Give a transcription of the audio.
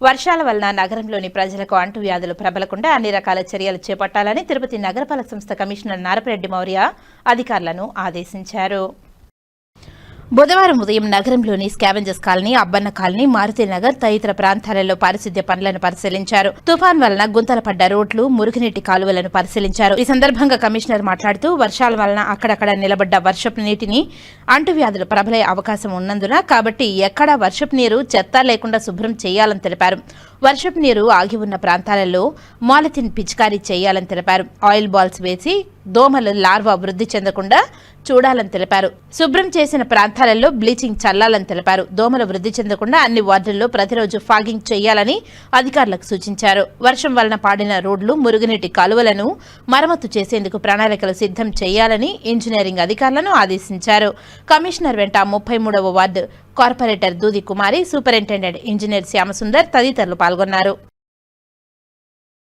వర్షాల వలన నగరంలోని ప్రజలకు అంటువ్యాధులు ప్రబలకుండా అన్ని రకాల చర్యలు చేపట్టాలని తిరుపతి నగరపాలక సంస్థ కమిషనర్ నారపరెడ్డి మౌర్య అధికారులను ఆదేశించారు. బుధవారం ఉదయం నగరంలోని scavengers colony Abbanna colony Marutinagar తదితర ప్రాంతాలలో పారిశుద్ధ్య పనులను పరిశీలించారు. తుఫాన్ వలన గుంతలపడ్డ రోడ్లు మురుగునీటి కాలువలను పరిశీలించారు. ఈ సందర్భంగా కమిషనర్ మాట్లాడుతూ వర్షాల వలన అక్కడక్కడ నిలబడ్డ వర్షపు నీటిని అంటువ్యాధులు ప్రబలే అవకాశం ఉన్నందున కాబట్టి ఎక్కడా వర్షపు నీరు చెత్త లేకుండా శుభ్రం చేయాలని తెలిపారు. వర్షపు నీరు ఆగి ఉన్న ప్రాంతాలలో మాలిథిన్ పిచికారీ చేయాలని తెలిపారు. ఆయిల్ బాల్స్ వేసి దోమలు లార్వా వృద్ధి చెందకుండా చూడాలని తెలిపారు. శుభ్రం చేసిన ప్రాంతాలలో బ్లీచింగ్ చల్లాలని తెలిపారు. దోమలు వృద్ధి చెందకుండా అన్ని వార్డుల్లో ప్రతిరోజు ఫాగింగ్ చేయాలని అధికారులకు సూచించారు. వర్షం వలన పాడిన రోడ్లు మురుగునీటి కాలువలను మరమ్మతు చేసేందుకు ప్రణాళికలు సిద్ధం చేయాలని ఇంజనీరింగ్ అధికారులను ఆదేశించారు. కమిషనర్ వెంట ముప్పై మూడవ వార్డు కార్పొరేటర్ దూది కుమారి సూపరింటెండెంట్ ఇంజనీర్ శ్యామసుందర్ తదితరులు పాల్గొన్నారు.